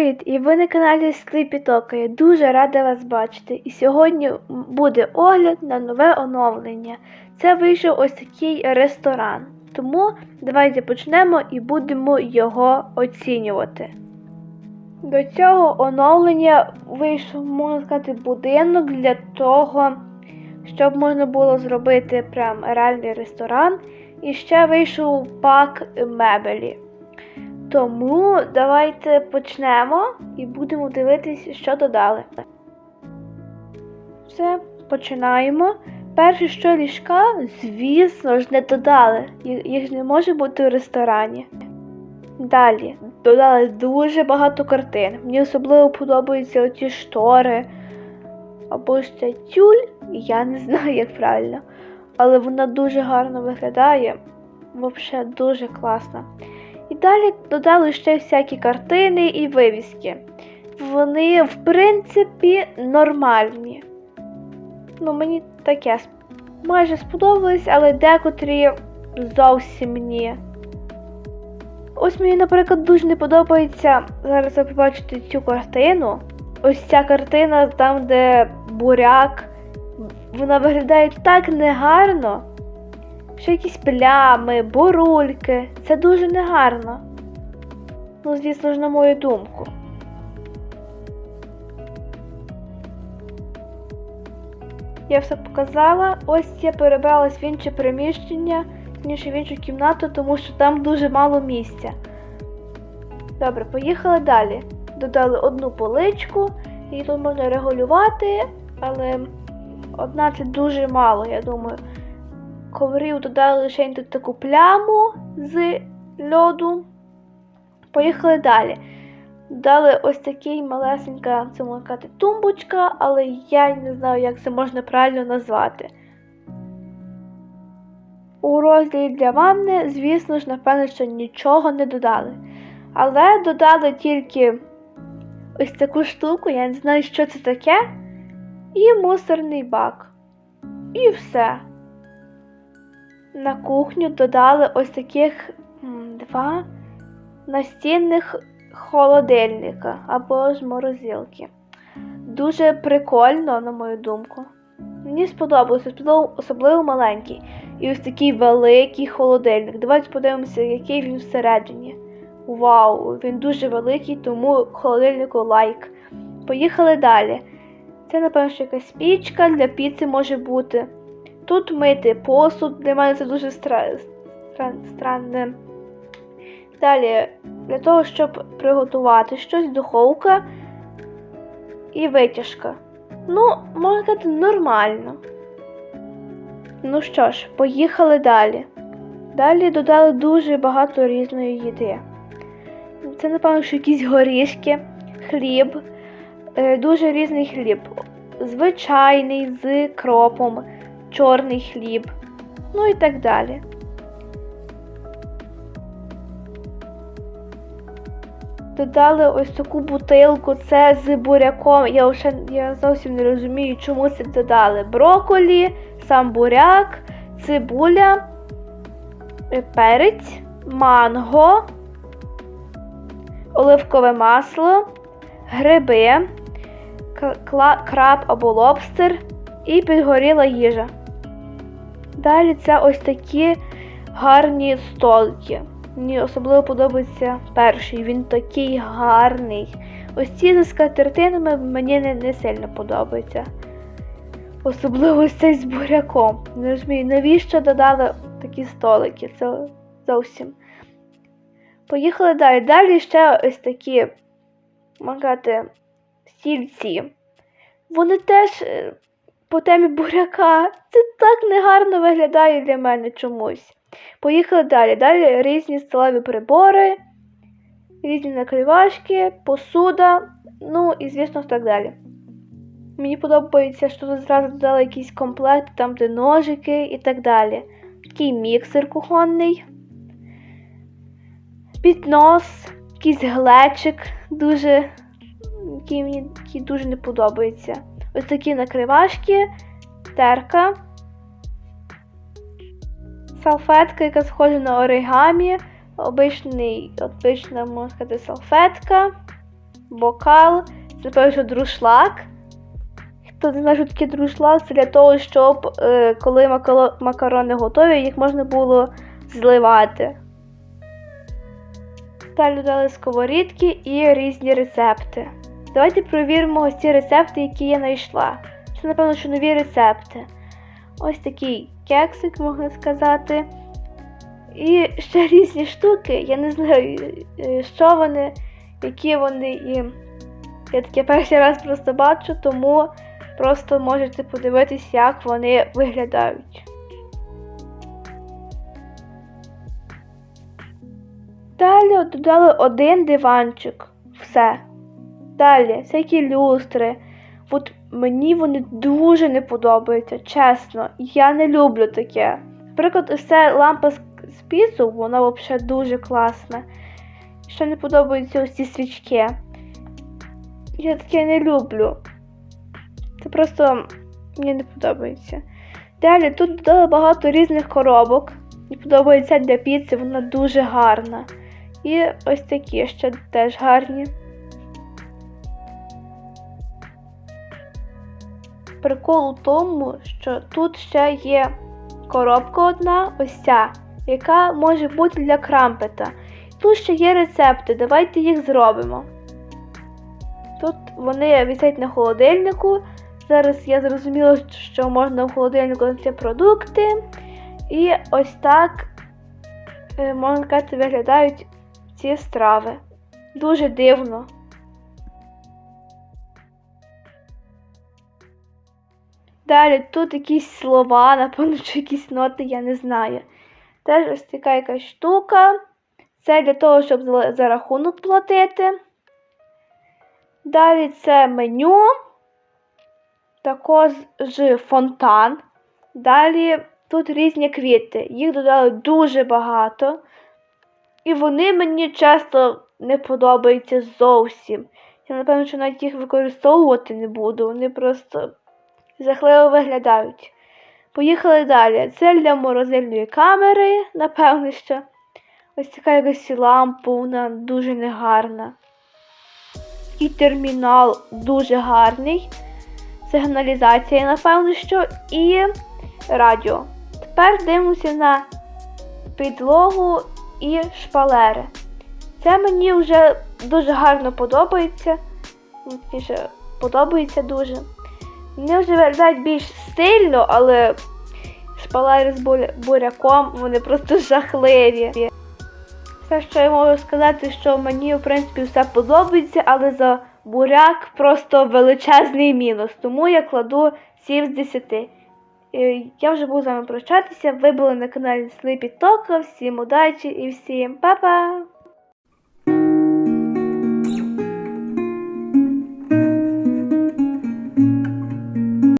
Привіт! І ви на каналі Сліпітока. Я дуже рада вас бачити. І сьогодні буде огляд на нове оновлення. Це вийшов ось такий ресторан. Тому давайте почнемо і будемо його оцінювати. До цього оновлення вийшов, можна сказати, будинок для того, щоб можна було зробити прям реальний ресторан. І ще вийшов пак мебелі. Тому давайте почнемо і будемо дивитись, що додали. Все, починаємо. Перше, що ліжка, звісно ж, не додали. Їх не може бути в ресторані. Далі додали дуже багато картин. Мені особливо подобаються оці штори. Або ж ця тюль, я не знаю, як правильно. Але вона дуже гарно виглядає. Взагалі дуже класна. Далі додали ще всякі картини і вивіски. Вони, в принципі, нормальні. Ну, мені таке майже сподобалось, але декотрі зовсім ні. Ось мені, наприклад, дуже не подобається. Зараз ви побачите цю картину. Ось ця картина там, де буряк. Вона виглядає так негарно. Ще якісь плями, бурульки. Це дуже негарно. Ну, звісно ж, на мою думку. Я все показала. Ось я перебралась в інше приміщення, ніж в іншу кімнату, тому що там дуже мало місця. Добре, поїхали далі. Додали одну поличку, її тут можна регулювати, але одна це дуже мало, я думаю коврів додали лише таку пляму з льоду. Поїхали далі. Дали ось такий малесенька, це можна тумбочка, але я не знаю, як це можна правильно назвати. У розділі для ванни, звісно ж, напевно, що нічого не додали. Але додали тільки ось таку штуку, я не знаю, що це таке, і мусорний бак. І все. На кухню додали ось таких два настінних холодильника або ж морозилки. Дуже прикольно, на мою думку. Мені сподобалося, особливо, маленький. І ось такий великий холодильник. Давайте подивимося, який він всередині. Вау, він дуже великий, тому холодильнику лайк. Поїхали далі. Це, напевно, якась пічка для піци може бути. Тут мити посуд, для мене це дуже стра... стра... странне. Далі, для того, щоб приготувати щось, духовка і витяжка. Ну, можна сказати, нормально. Ну що ж, поїхали далі. Далі додали дуже багато різної їди. Це, напевно, що якісь горішки, хліб, е, дуже різний хліб. Звичайний з кропом чорний хліб, ну і так далі. Додали ось таку бутилку, це з буряком. Я вже я зовсім не розумію, чому це додали. Броколі, сам буряк, цибуля, перець, манго, оливкове масло, гриби, краб або лобстер і підгоріла їжа. Далі це ось такі гарні столики. Мені особливо подобається перший, він такий гарний. Ось ці з скатертинами мені не, не сильно подобаються. Особливо цей з буряком. Не розумію, навіщо додали такі столики? Це зовсім. Поїхали далі. Далі ще ось такі, можна сказати, стільці. Вони теж по темі буряка. Це так негарно виглядає для мене чомусь. Поїхали далі. Далі різні столові прибори, різні накривашки, посуда, ну і, звісно, так далі. Мені подобається, що тут зразу додали якийсь комплект, там де ножики і так далі. Такий міксер кухонний, піднос, якийсь глечик, дуже, який мені який дуже не подобається. Ось такі накривашки, терка, салфетка, яка схожа на оригамі, обичний, обична, можна сказати, салфетка, бокал, це перше друшлак. Хто не знає, що таке друшлак, це для того, щоб е, коли макарони готові, їх можна було зливати. Далі додали сковорідки і різні рецепти. Давайте перевіримо ось ці рецепти, які я знайшла. Це, напевно, що нові рецепти. Ось такий кексик, можна сказати. І ще різні штуки. Я не знаю, е, що вони, які вони і. Я таке перший раз просто бачу, тому просто можете подивитись, як вони виглядають. Далі додали один диванчик. Все. Далі, всякі люстри. От мені вони дуже не подобаються, чесно. Я не люблю таке. Наприклад, ось ця лампа з, піцу, вона взагалі дуже класна. Ще не подобаються ось ці свічки. Я таке не люблю. Це просто мені не подобається. Далі тут додали багато різних коробок. Мені подобається для піци, вона дуже гарна. І ось такі ще теж гарні. Прикол у тому, що тут ще є коробка одна, ось ця, яка може бути для крампета. Тут ще є рецепти, давайте їх зробимо. Тут вони висять на холодильнику. Зараз я зрозуміла, що можна в холодильнику знайти продукти. І ось так, е, можна сказати, виглядають ці страви. Дуже дивно. Далі тут якісь слова, напевно, чи якісь ноти, я не знаю. Теж ось така якась штука. Це для того, щоб за рахунок платити. Далі це меню. Також фонтан. Далі тут різні квіти. Їх додали дуже багато. І вони мені часто не подобаються зовсім. Я, напевно, що навіть їх використовувати не буду. Вони просто жахливо виглядають. Поїхали далі. Це для морозильної камери, напевно, що. Ось така якась лампа, вона дуже негарна. І термінал дуже гарний. Сигналізація, напевно, що, і радіо. Тепер дивимося на підлогу і шпалери. Це мені вже дуже гарно подобається. Подобається дуже. Вони вже виглядають більш стильно, але шпалери з буряком вони просто жахливі. Все, що я можу сказати, що мені, в принципі, все подобається, але за буряк просто величезний мінус. Тому я кладу 7 з 10. Е, Я вже буду з вами прощатися. Ви були на каналі Sleepy Talk. Всім удачі і всім па-па!